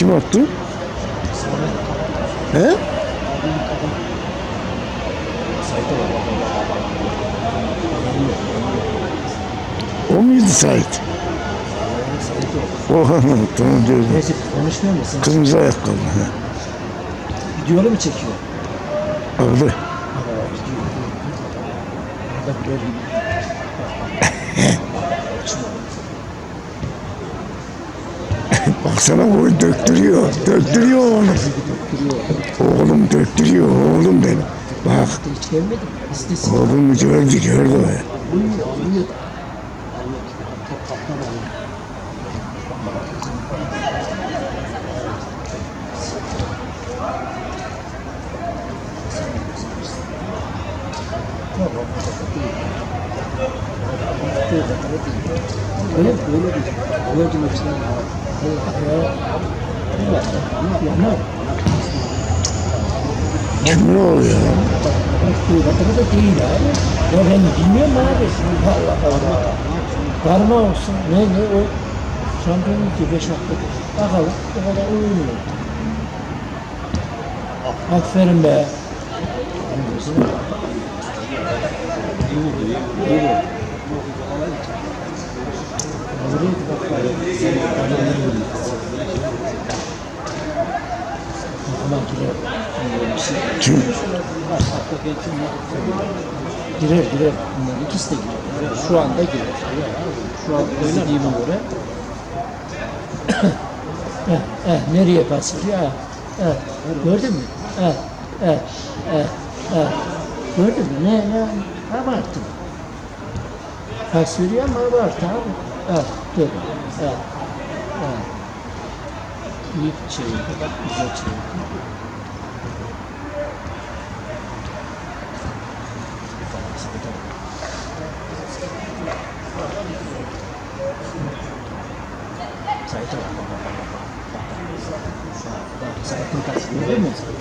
Kim attı? He? O muydu Sait? Oha tamam diyorum. Neyse konuşmuyor musun? Kırmızı ayakkabı. he. Videolu mu çekiyor? Orada. Aa, video. Orada böyle Baksana boyu döktürüyor. Döktürüyor oğlum. Oğlum döktürüyor oğlum benim. Bak mi? Oğlum gördü gördü o. Öyle öyle değil. Gördüm hepsini. Ne oluyor? Ya ben bilmiyorum abi. Allah Allah. Karma olsun. Ne ne o şampiyonluk ki 5 hafta. Bakalım o kadar uyumuyor. Aferin be. Aman girer. Kim? Girer girer. Bunların ikisi de girer. Şu anda girer. Şu an izlediğime göre. eh, eh, nereye pas gidiyor? Eh, eh, gördün mü? Eh, eh, eh, eh. Gördün mü? Ne, ne, abarttın. Pas veriyor ama abarttı abi. Eh, dur. Eh, eh. İyi çevirdi. Bak güzel çevirdi. Sait'e bak bak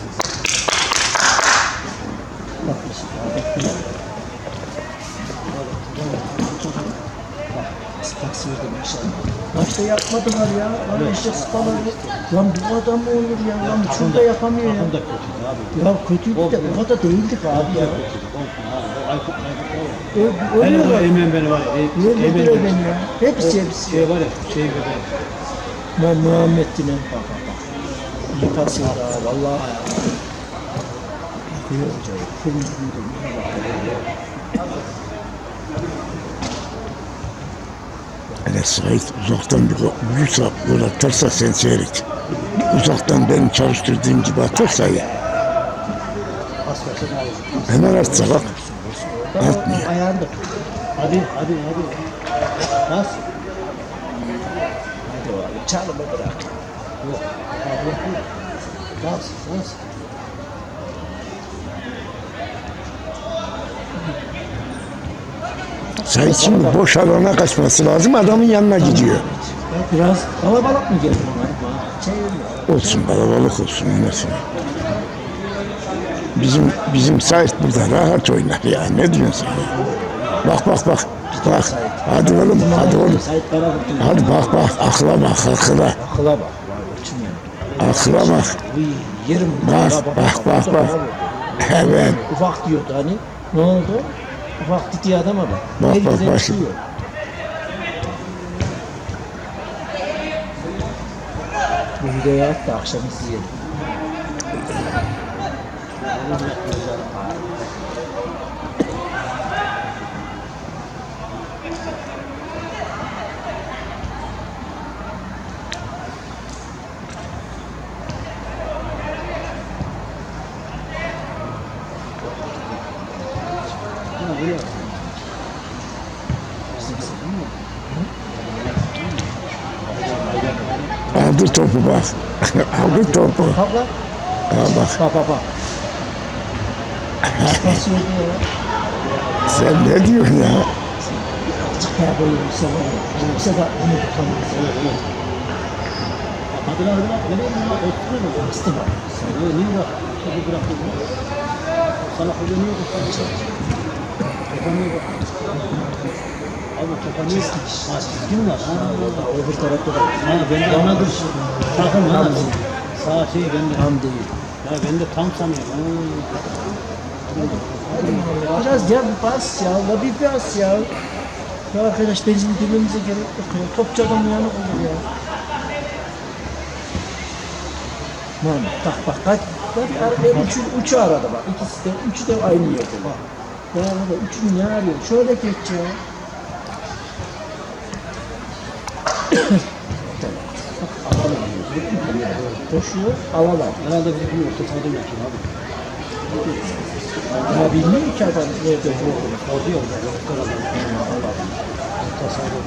bak Maçta yapmadılar ya. Lan işte spaları. Lan bu adam mı olur ya? Lan şurada yapamıyor ya. Takım da kötüydü abi. Ya kötüydü de o kadar değildik abi ya. Aykut, Aykut var ya. Ö- Hele o Ölüyorlar. Eymen beni var ya. Öldürdüler Eymen beni ya. Hepsi hepsi. Şey var ya, şey gibi. Ben Muhammed'ine bak bak bak. Pas yedi ha vallahi ya. Bakıyor hocam. Kırmızı Hele Sait uzaktan bir sap gol atarsa sen seyret. Uzaktan benim çalıştırdığım gibi atarsa ya. Hemen atsa bak. Atmıyor. Hadi, hadi, hadi. Bas. Hadi bırak. Bas, bas. Sait şimdi boş alana kaçması lazım adamın yanına gidiyor. Biraz kalabalık mı geldi bunlar? Olsun balabalık olsun yemesine. Bizim bizim Sait burada rahat oynar ya ne diyorsun sen? Bak bak bak. Bak. Hadi oğlum hadi oğlum. Hadi bak bak akla bak akla. Akıla bak. Akla bak. Bak bak bak bak. Evet. Ufak diyordu hani. Ne oldu? Ufak dediği adama bak. Bak, Ne bak, bak. çıkıyor. Bu videoyu at da akşam izleyelim. Aldı topu bak. Aldı topu. Abla. Ha bak. Bak bak bak. Nasıl oldu ya? Sen ne diyorsun ya? Çıkar böyle yoksa var ya. Yoksa da onu tutamayız. Nereye mu? Bastı niye lan? Sana niye? Abi topa niye? Ha çizgi mi var? Ha, Öbür tarafta da ha ben de anladım. Takım ha. Tam değil. Sağ şey ben de. tam değil. Ya ben de tam sanıyorum. Ha. Biraz ya bir bas ya, la bir bas ya. Ya arkadaş benzin dememize gerek yok ya. Topçu adam uyanık olur ya. Lan bak bak kaç. Bak araya üçü, üçü arada bak. İkisi de, üçü de aynı yerde bak. Ya baba üçünü ne arıyor? Şöyle geç ya. Koşuyor, alalar. Herhalde bir orta sahada yapıyor abi. Ya bilmiyor ki adam nerede olduğunu. Orada yok. Yoktur adam. Sahada.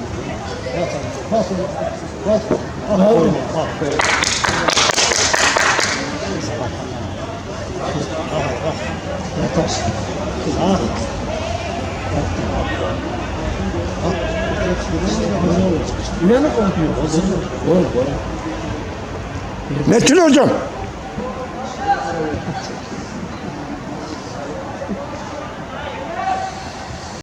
Bas. Bas. Bas. Aferin. Aferin. Yatar. Ha. Uyanık oluyor. Gol gol. Metin hocam.